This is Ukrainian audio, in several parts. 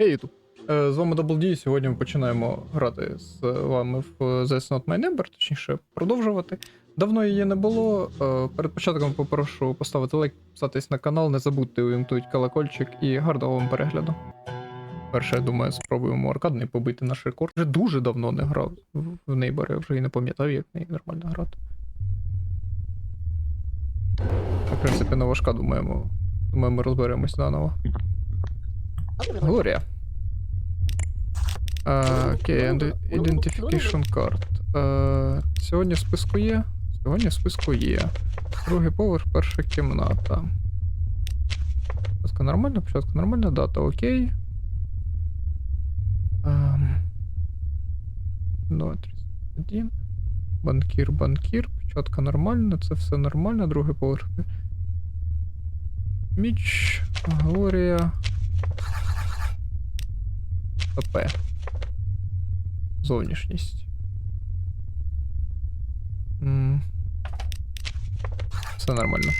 Ей, Ютуб! Е, З вами Double D. Сьогодні ми починаємо грати з вами в That's Not My Number, точніше, продовжувати. Давно її не було. Е, Перед початком попрошу поставити лайк, підписатись на канал, не забудьте увімкнути колокольчик і гарного вам перегляду. Перше, я думаю, спробуємо аркадний побити наш рекорд. Вже дуже давно не грав в- Neighbor, я вже і не пам'ятав, як в неї нормально грати. В принципі, не важка, думаємо. Думаю, ми розберемось заново. Глорія. Е, Окей, Identification card. Е, Сьогодні в списку є. Сьогодні в списку є. Другий поверх, перша кімната. Початку нормально, початку нормально, дата окей. Ем, 231. Банкір, банкір. Початка нормально, це все нормально. Другий поверх. Міч, Глорія. ПП. Зовнішність. М. Все нормально.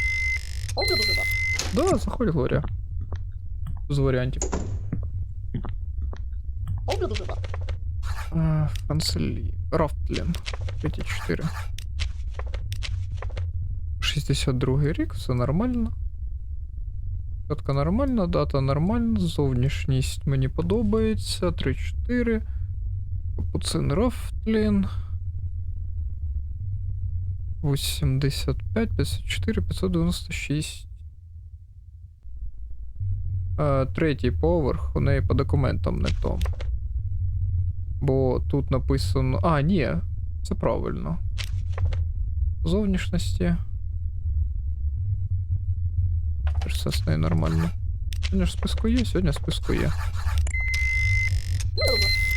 Да, заходь, Глорія. З варіантів. А, Францелі. Рафтлін. 34. 62 рік, все нормально. Катка нормальна, дата нормальна, зовнішність мені подобається. 3-4. Капуцин Рафтлін. 85, 54, 596. Е, третій поверх у неї по документам не то. Бо тут написано. А, ні, це правильно. Зовнішності. Все з нею нормально. Сьогодні ж списку є, сьогодні списку є.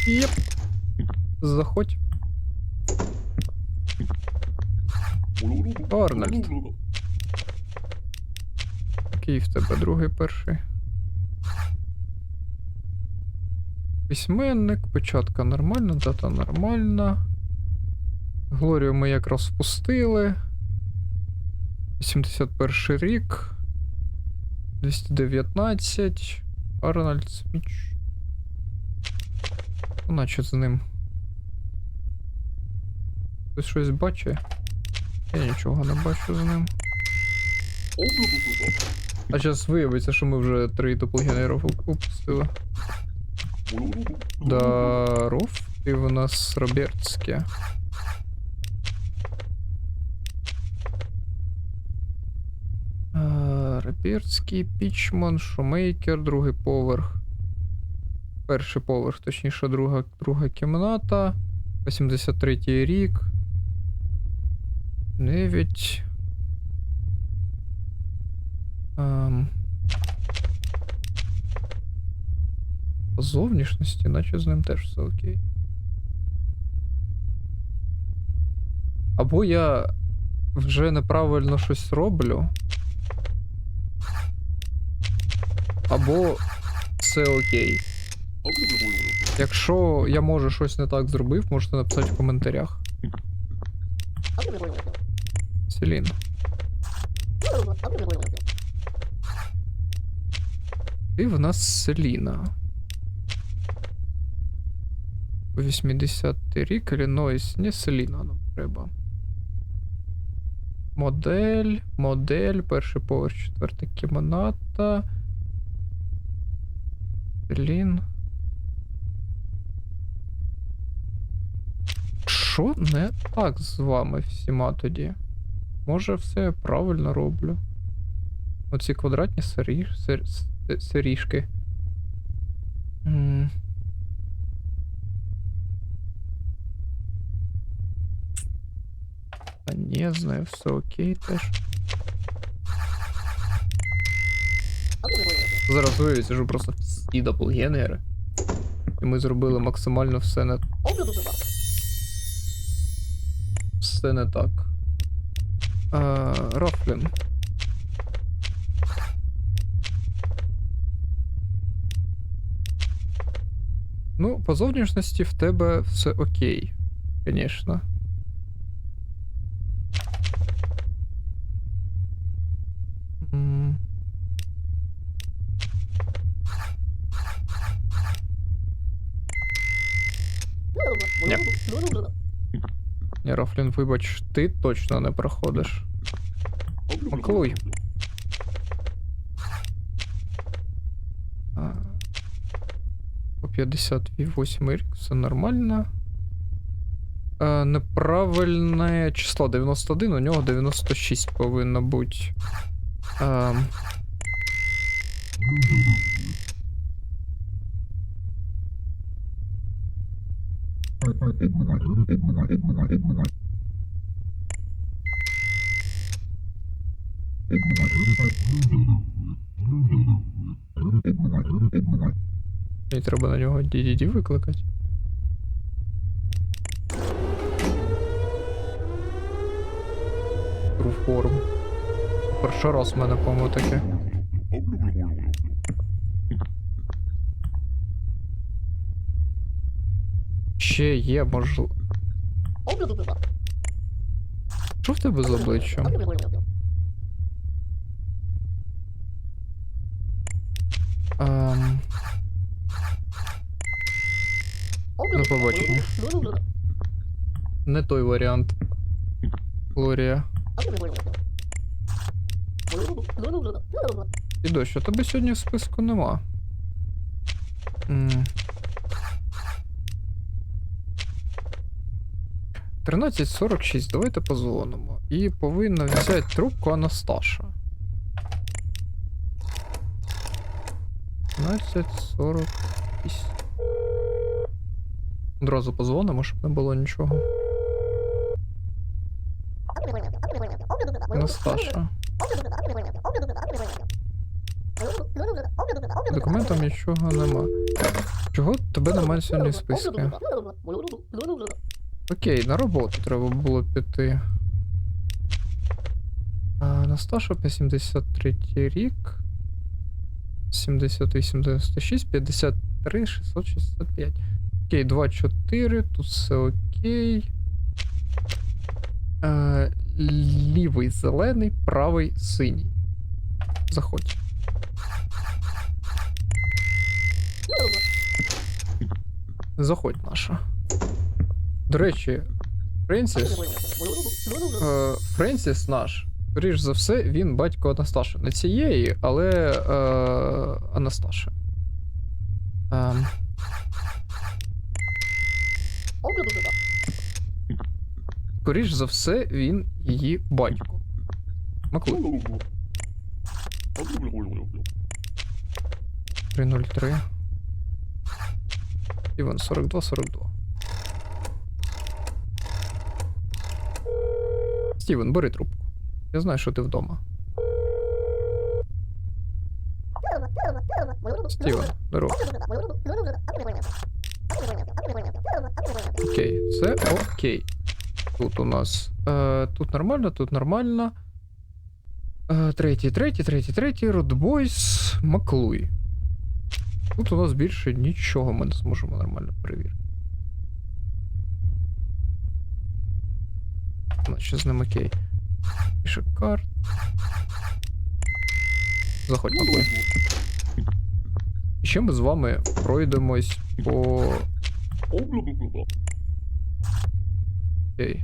Єп. Заходь. Арнольд. Який в тебе другий перший? Письменник, початка нормальна, дата нормальна. Глорію ми якраз впустили. 81 рік. 219. Арнольд Сміч. Наче з ним. Хтось щось бачить? Я нічого не бачу з ним. А зараз виявиться, що ми вже три доплгенерів упустили. Даров. Ти в нас Робертське. Е, Пічман, Шумейкер, другий поверх. Перший поверх, точніше, друга, друга кімната. 83 рік. 9. Ем. По зовнішності, наче з ним теж все окей. Або я вже неправильно щось роблю. Або все окей. Якщо я може щось не так зробив, можете написати в коментарях. Селін. Ти в нас Селіна. 80 рік, Іллінойс. Не Селіна нам треба. Модель, модель, перший поверх, четверта кімната. Селін. Що не так з вами всіма тоді? Може, все я правильно роблю. Оці квадратні сирі... сир... сиріжки. М. Та ні, знаю, все окей теж. Зараз виявиться, що просто всі доплгенери. І ми зробили максимально все не, все не так. А, Рофлін. Ну, по зовнішності в тебе все окей. Звісно. М. Ні. Рафлін, вибач, ти точно не проходиш. Маклуй. По 58 рік, все нормально. А, неправильне число 91, у нього 96 повинно бути. А, мені треба на нього DDD викликати. True. Перший раз в мене, по-моєму, таке. Ще є, можливо. Що в тебе з обличчям? Ем, До побачення. не той варіант. Глорія. І дощ, а тебе сьогодні в списку нема. М. 13.46, давайте позвонимо. І повинна взяти трубку Анасташа. 13.48. Одразу позвонимо, щоб не було нічого. Анасташа. Документам нічого нема. Чого тебе немає сьогодні в списку? Окей, на роботу треба було піти. А, Насташа по 73 рік. 78, 96, 53, 665. Окей, 2, 4, тут все окей. Е, лівий зелений, правий синій. Заходь. Заходь, наша. До речі, Френсіс. Е, Френсіс наш. Скоріш за все, він батько Анасташи. Не цієї, але е, Анасташи. Ем, скоріш за все, він її батько. Маклуй. 303. Іван 42, Стівен, бери трубку. Я знаю, що ти вдома. Стівен, здорово. Окей, все окей. Тут у нас. Е, тут нормально, тут нормально. Е, третій, третій, третій, третій. Родбойс Маклуй. Тут у нас більше нічого ми не зможемо нормально перевірити. Значить, з ним окей. Пише карт. Маклуй. І ще ми з вами пройдемось по. Окей.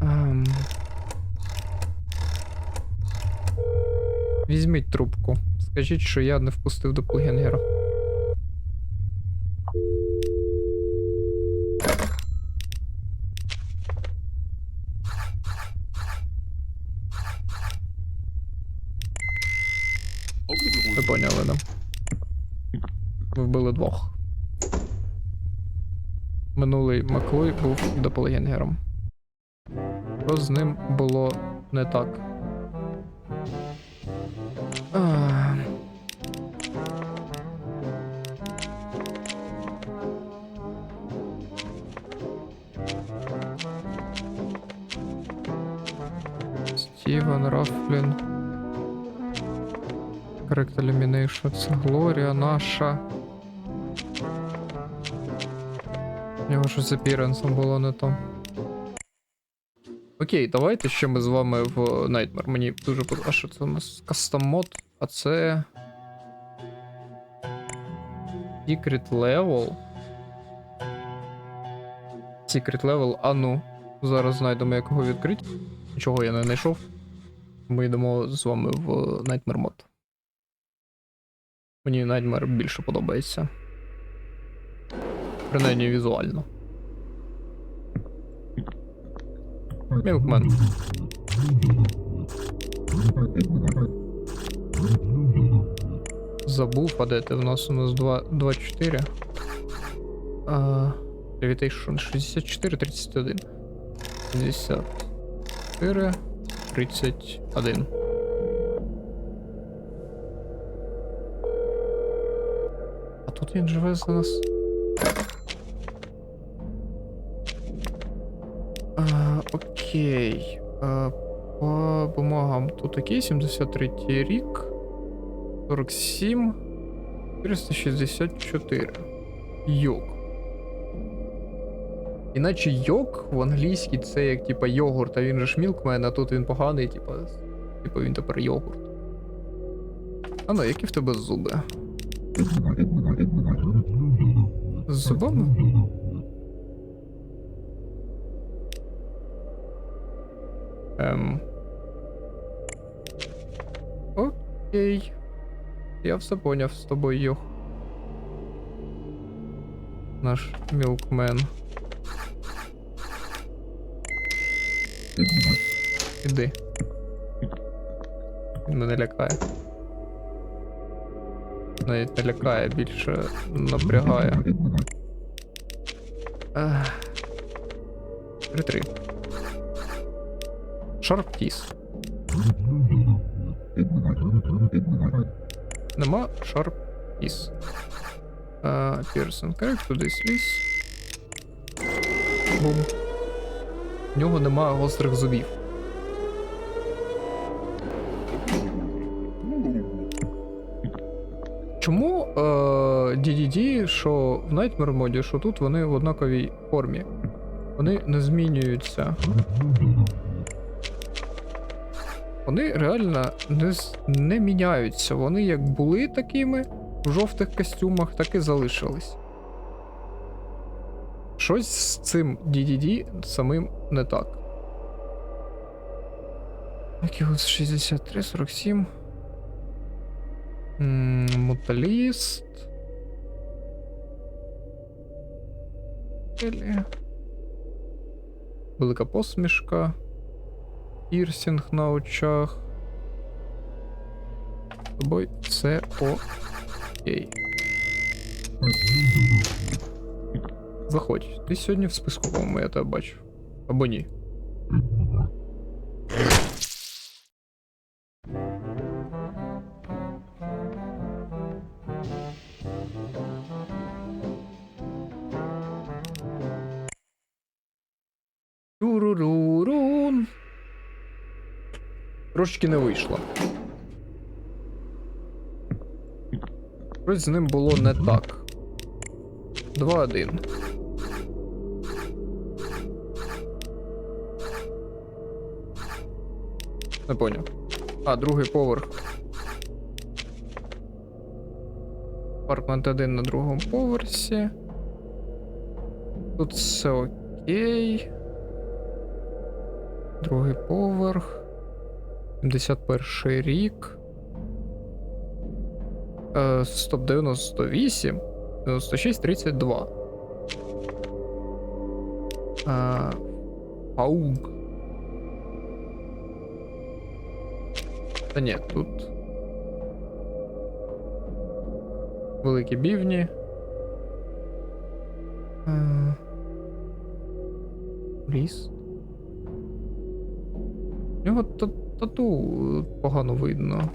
Ем... Візьміть трубку. Скажіть, що я не впустив доppelgängера. Ви поняли, да? Ви вбили двох. Минулий Маклой був дополегенгером. Що з ним було не так? А. Correct Elimination. Глорія наша. У нього щось з апіренсом було не то. Окей, давайте ще ми з вами в Nightmare. Мені дуже подобається. Що це у нас? Custom мод, а це. Secret level. Secret level, а ну. Зараз знайдемо, як його відкрити. Нічого я не знайшов. Ми йдемо з вами в Nightmare Mod. Мені Nightmare більше подобається. Принаймні візуально. Мілкмен. Забув, а де ти? В нас у нас 2, 24. А, Levitation 64, 31. 54, 31. Тут він живе за нас. А, окей. А, по бумагам тут окей, 73 рік. 47. 464. Йог. Іначе йог в англійській це як типа йогурт, а він же ж мілкмен, а тут він поганий, типа. Типа він тепер йогурт. А ну, які в тебе зуби? З зубами? Ем. Окей. Я все поняв з тобою. Наш мілкмен. Іди. Він мене лякає. Навіть не лякає, більше напрягає. Три-три. Шарптіс. Нема Шарптіс. Пірсон Крек, туди сліз. Бум. В нього нема гострих зубів. DDD, що в Nightmare моді, що тут вони в однаковій формі? Вони не змінюються. Вони реально не, не міняються. Вони як були такими в жовтих костюмах, так і залишились. Щось з цим DDD самим не так. Океус 63, 47. Муталіст. Велика посмішка. Пірсінг на очах. З тобою все окей. Заходь. Ти сьогодні в списковому, я тебе бачу. Або ні. Трошечки не вийшло. Щось з ним було не так. 2-1. Не поняв. А, другий поверх. Апартмент 1 на другому поверсі. Тут все окей. Другий поверх. 71 рік. Е, стоп 98. 96, 32. Е, Ауг. Та ні, тут. Великі бівні. Е, Ліс. Нього та- тату е, погано видно.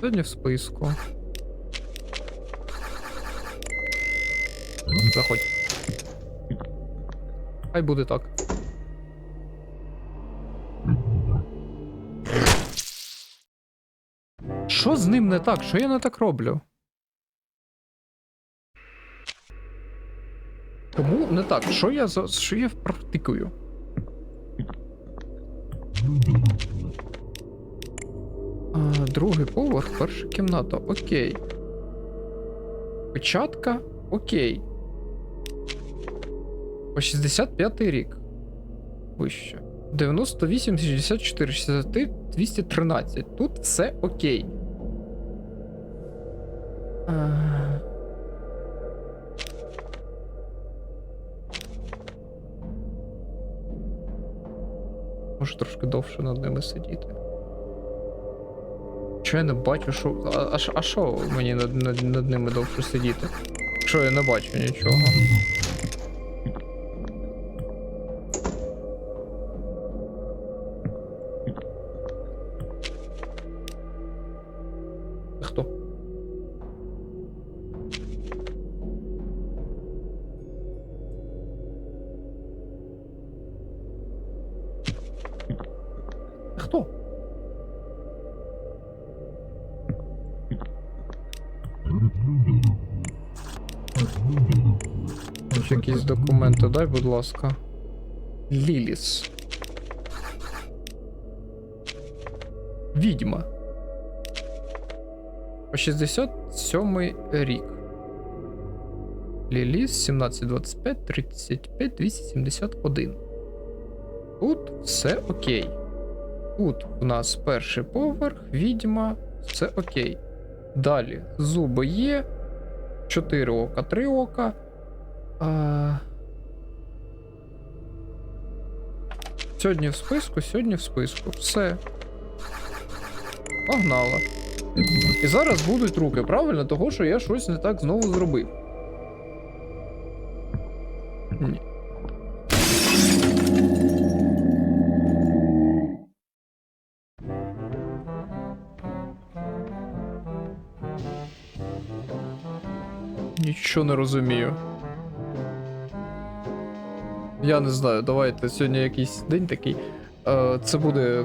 Сьогодні в списку. Заходь. Хай буде так. Що з ним не так? Що я не так роблю? Тому не так. Що я за. Що я практикую? Другий поверх, перша кімната. Окей. Печатка. Окей. По 65 рік. Вище. 98, 64, 63, 213. Тут все окей. Може трошки довше над ними сидіти. Що я не бачу, що. А, а, що мені над, над, над ними довше сидіти? Що я не бачу нічого. Хоч якісь документи дай, будь ласка. Ліліс. Відьма. По 67 рік. Ліліс 1725 35 271. Тут все окей. Тут у нас перший поверх, відьма, все окей. Далі зуби є. 4 ока, 3 ока. А... Сьогодні в списку, сьогодні в списку. Все. Погнала. І зараз будуть руки, правильно? Того, що я щось не так знову зробив. Ні. Нічого не розумію. Я не знаю, давайте сьогодні якийсь день такий. Е, Це буде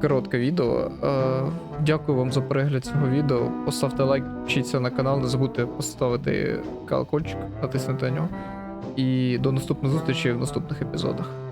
коротке відео. Е, Дякую вам за перегляд цього відео. Поставте лайк, підпишіться на канал, не забудьте поставити колокольчик, натиснути на нього. І до наступної зустрічі в наступних епізодах.